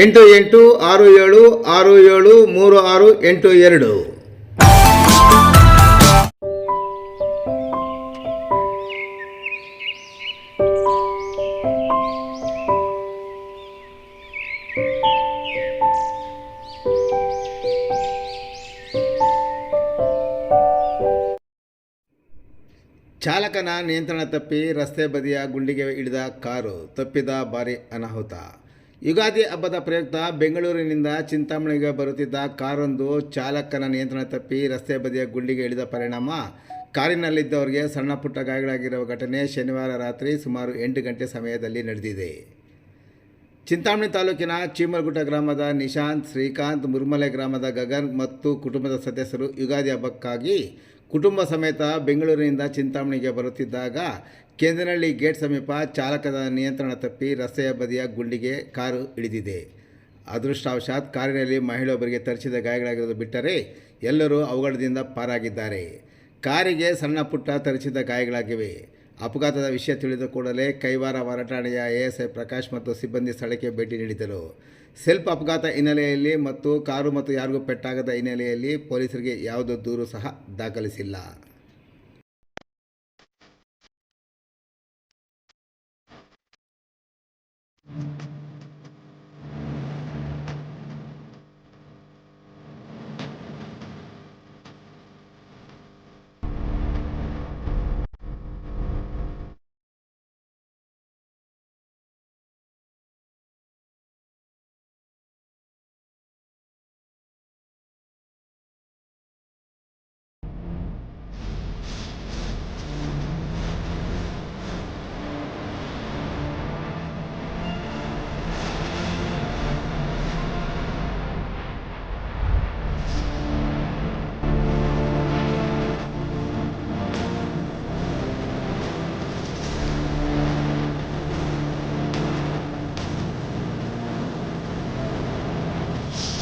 ಎಂಟು ಎಂಟು ಆರು ಏಳು ಆರು ಏಳು, ಮೂರು ಆರು, ಎಂಟು ಎರಡು. ಚಾಲಕನ ನಿಯಂತ್ರಣ ತಪ್ಪಿ ರಸ್ತೆ ಬದಿಯ ಗುಂಡಿಗೆ ಇಳಿದ ಕಾರು ತಪ್ಪಿದ ಭಾರಿ ಅನಾಹುತ. ಯುಗಾದಿ ಹಬ್ಬದ ಪ್ರಯುಕ್ತ ಬೆಂಗಳೂರಿನಿಂದ ಚಿಂತಾಮಣಿಗೆ ಬರುತ್ತಿದ್ದ ಕಾರೊಂದು ಚಾಲಕನ ನಿಯಂತ್ರಣ ತಪ್ಪಿ ರಸ್ತೆ ಬದಿಯ ಗುಂಡಿಗೆ ಇಳಿದ ಪರಿಣಾಮ. ಕಾರಿನಲ್ಲಿದ್ದವರಿಗೆ ಸಣ್ಣ ಪುಟ್ಟ ಗಾಯಗಳಾಗಿರುವ ಘಟನೆ ಶನಿವಾರ ರಾತ್ರಿ ಸುಮಾರು ಎಂಟು ಗಂಟೆ ಸಮಯದಲ್ಲಿ ನಡೆದಿದೆ. ಚಿಂತಾಮಣಿ ತಾಲೂಕಿನ ಚೀಮರಗುಡ್ಡ ಗ್ರಾಮದ ನಿಶಾಂತ್, ಶ್ರೀಕಾಂತ್, ಮುರ್ಮಲೆ ಗ್ರಾಮದ ಗಗನ್ ಮತ್ತು ಕುಟುಂಬದ ಸದಸ್ಯರು ಯುಗಾದಿ ಹಬ್ಬಕ್ಕಾಗಿ ಕುಟುಂಬ ಸಮೇತ ಬೆಂಗಳೂರಿನಿಂದ ಚಿಂತಾಮಣಿಗೆ ಬರುತ್ತಿದ್ದಾಗ ಕೇಂದ್ರನಹಳ್ಳಿ ಗೇಟ್ ಸಮೀಪ ಚಾಲಕದ ನಿಯಂತ್ರಣ ತಪ್ಪಿ ರಸ್ತೆಯ ಬದಿಯ ಗುಂಡಿಗೆ ಕಾರು ಇಳಿದಿದೆ. ಅದೃಷ್ಟವಶಾತ್ ಕಾರಿನಲ್ಲಿ ಮಹಿಳೆಯೊಬ್ಬರಿಗೆ ತರಿಸಿದ ಗಾಯಗಳಾಗಿರೋದು ಬಿಟ್ಟರೆ ಎಲ್ಲರೂ ಅವಘಡದಿಂದ ಪಾರಾಗಿದ್ದಾರೆ. ಕಾರಿಗೆ ಸಣ್ಣ ಪುಟ್ಟ ತರಿಸಿದ ಗಾಯಗಳಾಗಿವೆ. ಅಪಘಾತದ ವಿಷಯ ತಿಳಿದ ಕೂಡಲೇ ಕೈವಾರ ಹೊರಟಾಣೆಯ ಎಎಸ್ಐ ಪ್ರಕಾಶ್ ಮತ್ತು ಸಿಬ್ಬಂದಿ ಸ್ಥಳಕ್ಕೆ ಭೇಟಿ ನೀಡಿದರು ಸೆಲ್ಫ್ ಅಪಘಾತ ಹಿನ್ನೆಲೆಯಲ್ಲಿ ಮತ್ತು ಕಾರು ಮತ್ತು ಯಾರಿಗೂ ಪೆಟ್ಟಾಗದ ಹಿನ್ನೆಲೆಯಲ್ಲಿ ಪೊಲೀಸರಿಗೆ ಯಾವುದೇ ದೂರು ಸಹ ದಾಖಲಿಸಿಲ್ಲ.